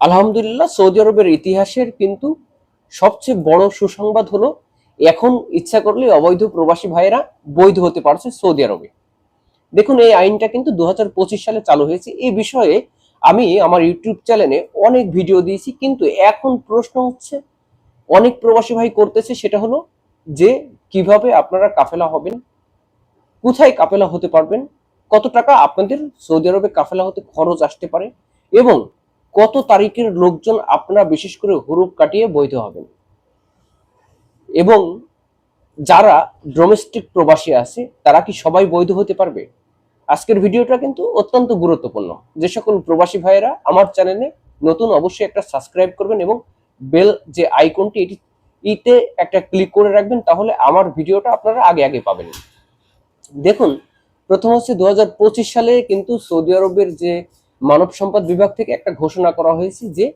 আলহামদুলিল্লাহ, সৌদি আরবের ইতিহাসের কিন্তু সবচেয়ে বড় সুসংবাদ হলো, এখন ইচ্ছা করলে অবৈধ প্রবাসী ভাইয়েরা বৈধ হতে পারছে সৌদি আরবে। দেখুন, এই আইনটা কিন্তু দু হাজার পঁচিশ সালে চালু হয়েছে। এই বিষয়ে আমি আমার ইউটিউব চ্যানেলে অনেক ভিডিও দিয়েছি, কিন্তু এখন প্রশ্ন হচ্ছে অনেক প্রবাসী ভাই করতেছে, সেটা হলো যে কীভাবে আপনারা কাফেলা হবেন, কোথায় কাফেলা হতে পারবেন, কত টাকা আপনাদের সৌদি আরবে কাফেলা হতে খরচ আসতে পারে, এবং কত তারিখের লোকজন আপনারা বিশেষ করে হুরুপ কাটিয়ে বৈধ হবেন? এবং যারা ডোমেস্টিক প্রবাসী আছে, তারা কি সবাই বৈধ হতে পারবে? আজকের ভিডিওটা কিন্তু অত্যন্ত গুরুত্বপূর্ণ। যে সকল প্রবাসী ভাইয়েরা আমার চ্যানেলে নতুন অবশ্যই একটা সাবস্ক্রাইব করবেন এবং বেল যে আইকনটি এটি ইতে একটা ক্লিক করে রাখবেন, তাহলে আমার ভিডিওটা আপনারা আগে আগে পাবেন। দেখুন, প্রথম হচ্ছে দু হাজার পঁচিশ সালে কিন্তু সৌদি আরবের যে মানব সম্পদ বিভাগ থেকে একটা ঘোষণা করা হয়েছে যে,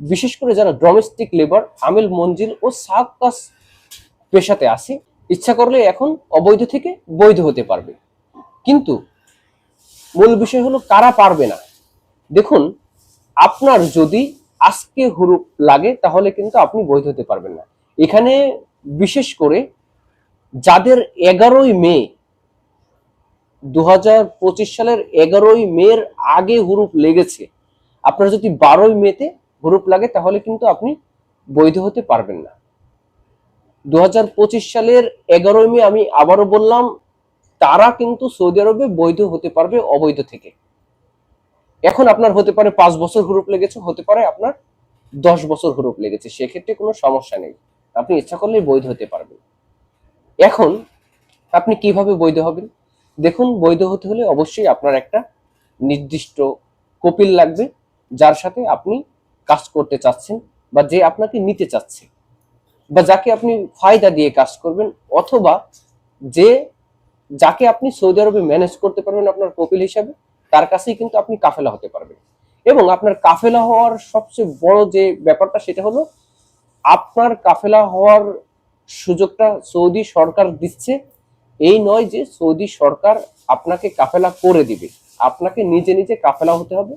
বিশেষ করে যারা ডোমেস্টিক লেবার আমিল মঞ্জিল ও সাকাস পেশাতে আসে ইচ্ছা করলে এখন অবৈধ থেকে বৈধ হতে পারবে। কিন্তু মূল বিষয় হলো কারা পারবে না? দেখুন, আপনার যদি আজকে হুরুপ লাগে, তাহলে কিন্তু আপনি বৈধ হতে পারবেন না। এখানে বিশেষ করে যাদের এগারোই মে দু হাজার পঁচিশ সালের এগারোই মের আগে হুরুপ লেগেছে। আপনার যদি বারোই মেতে হুরুপ লাগে, তাহলে কিন্তু আপনি বৈধ হতে পারবেন না। দু হাজার পঁচিশ সালের এগারোই মে আমি আবারও বললাম, তারা কিন্তু সৌদি আরবে বৈধ হতে পারবে অবৈধ থেকে। এখন আপনার হতে পারে পাঁচ বছর হুরুপ লেগেছে, হতে পারে আপনার দশ বছর হুরুপ লেগেছে, সেক্ষেত্রে কোনো সমস্যা নেই। আপনি ইচ্ছা করলেই বৈধ হতে পারবেন। এখন আপনি কীভাবে বৈধ হবেন? দেখুন, বৈধ হতে হলে অবশ্যই আপনার একটা নির্দিষ্ট কপিল লাগবে, যার সাথে আপনি কাজ করতে চাচ্ছেন বা যে আপনাকে নিতে চাচ্ছে বা যাকে আপনি ফায়দা দিয়ে কাজ করবেন অথবা যে, যাকে আপনি সৌদি আরবে ম্যানেজ করতে পারবেন আপনার কপিল হিসাবে, তার কাছেই কিন্তু আপনি কাফেলা হতে পারবেন। এবং আপনার কাফেলা হওয়ার সবচেয়ে বড় যে ব্যাপারটা, সেটা হলো আপনার কাফেলা হওয়ার সুযোগটা সৌদি সরকার দিচ্ছে এই নয় যে সৌদি সরকার আপনাকে কাফেলা করে দিবে। আপনাকে নিজে নিজে কাফেলা হতে হবে।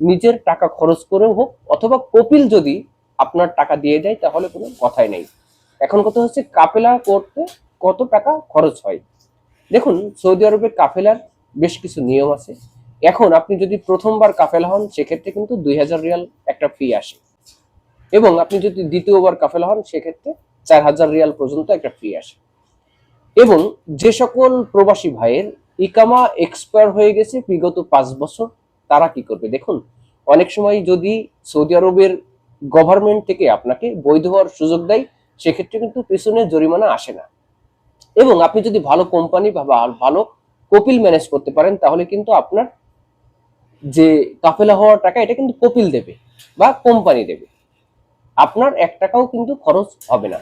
নিজের টাকা খরচ করেও হোক অথবা কপিল যদি আপনার টাকা দিয়ে দেয়, তাহলে কোনো কথাই নেই। এখন কথা হচ্ছে কাফেলা করতে কত টাকা খরচ হয়? দেখুন, সৌদি আরবে কাফেলার বেশ কিছু নিয়ম আছে। এখন আপনি যদি প্রথমবার কাফেলা হন, সেক্ষেত্রে কিন্তু দুই হাজার রিয়াল একটা ফি আসে। এবং আপনি যদি দ্বিতীয়বার কাফেলা হন, সেক্ষেত্রে চার হাজার রিয়াল পর্যন্ত একটা ফি আসে। এবং যে সকল প্রবাসী ভাইয়ের ইকামা এক্সপায়ার হয়ে গেছে বিগত পাঁচ বছর, তারা কি করবে? দেখুন, অনেক সময় যদি সৌদি আরবের গভর্নমেন্ট থেকে আপনাকে বৈধ হওয়ার সুযোগ দেয়, সেক্ষেত্রে কিন্তু পিছনে জরিমানা আসে না। এবং আপনি যদি ভালো কোম্পানি বা ভালো কপিল ম্যানেজ করতে পারেন, তাহলে কিন্তু আপনার যে কাফেলা হওয়ার টাকা, এটা কিন্তু কপিল দেবে বা কোম্পানি দেবে। আপনার এক টাকাও কিন্তু খরচ হবে না।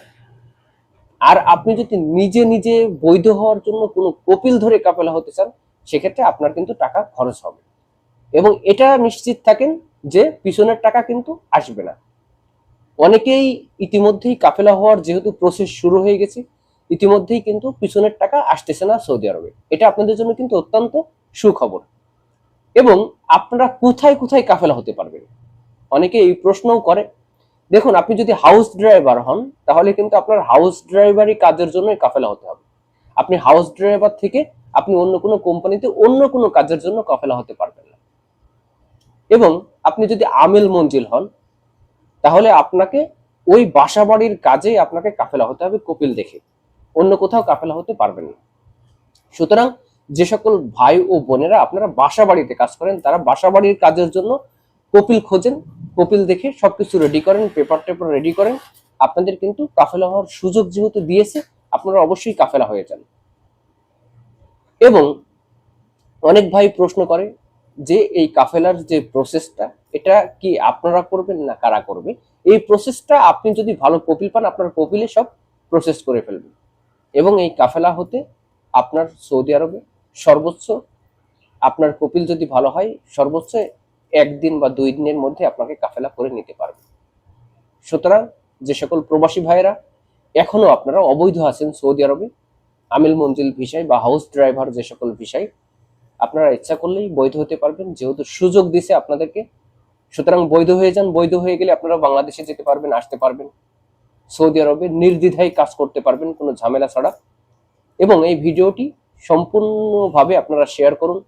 আর আপনি যদি নিজে নিজে বৈধ হওয়ার জন্য কোনো কপিল ধরে কাপেলা হতে চান, সেক্ষেত্রে আপনার কিন্তু টাকা খরচ হবে। এবং এটা নিশ্চিত থাকেন যে পিছনের টাকা কিন্তু আসবে না। অনেকেই ইতিমধ্যেই কাফেলা হওয়ার যেহেতু প্রসেস শুরু হয়ে গেছে, ইতিমধ্যেই কিন্তু পিছনের টাকা আসতেছে না সৌদি আরবে। এটা আপনাদের জন্য কিন্তু অত্যন্ত সুখবর। এবং আপনারা কোথায় কোথায় কাফেলা হতে পারবেন? অনেকে এই প্রশ্নও করে দেখুন, আপনি যদি হাউস ড্রাইভার হন, তাহলে কিন্তু আপনার হাউস ড্রাইভারই কাজের জন্য কাফেলা হতে হবে। আপনি হাউস ড্রাইভার থেকে আপনি অন্য কোনো কোম্পানিতে অন্য কোনো কাজের জন্য কাফেলা হতে পারবেন না। এবং আপনি যদি আমেল মঞ্জিল হন, তাহলে আপনাকে ওই বাসা বাড়ির কাজে আপনাকে কাফেলা হতে হবে কপিল দেখে। অন্য কোথাও কাফেলা হতে পারবেন না। সুতরাং যে সকল ভাই ও বোনেরা আপনারা বাসা বাড়িতে কাজ করেন, তারা বাসা বাড়ির কাজের জন্য কপিল খোঁজেন কপিল দেখে সবকিছু রেডি করেন পেপার টেপার রেডি করেন। আপনাদের কিন্তু কাফেলা হওয়ার সুযোগ যেহেতু দিয়েছে, আপনারা অবশ্যই কাফেলা হয়ে যান। এবং অনেক ভাই প্রশ্ন করে যে এই কাফেলার যে প্রসেসটা এটা কি আপনারা করবেন না কারা করবে? এই প্রসেসটা আপনি যদি ভালো কপিল পান, আপনার কপিলে সব প্রসেস করে ফেলবেন। এবং এই কাফেলা হতে আপনার সৌদি আরবে সর্বোচ্চ, আপনার কপিল যদি ভালো হয়, সর্বোচ্চ একদিন বা দুই দিনের মধ্যে আপনাকে কাফেলা করে নিতে পারবে। সুতরাং যে সকল প্রবাসী ভাইয়েরা, এখনও আপনারা অবৈধ আছেন সৌদি আরবে, আমিল মঞ্জিল ভিসায় বা হাউস ড্রাইভার যে সকল ভিসায়, আপনারা ইচ্ছা করলেই বৈধ হতে পারবেন, যেহেতু সুযোগ দিছে আপনাদেরকে। সুতরাং বৈধ হয়ে যান, বৈধ হয়ে গেলে আপনারা বাংলাদেশে যেতে পারবেন, আসতে পারবেন। সৌদি আরবে নির্দ্বিধায় কাজ করতে পারবেন, কোনো ঝামেলা ছাড়া। এবং এই ভিডিওটি সম্পূর্ণভাবে আপনারা শেয়ার করুন,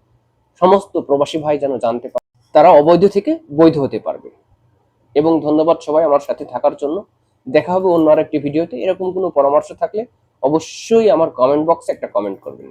সমস্ত প্রবাসী ভাই যেন জানতে পারে। তারা অবৈধ থেকে বৈধ হতে পারবে। এবং ধন্যবাদ সবাই আমার সাথে থাকার জন্য। দেখা হবে অন্য আরেকটি ভিডিওতে। এরকম কোনো পরামর্শ থাকলে অবশ্যই আমার কমেন্ট বক্সে একটা কমেন্ট করবেন।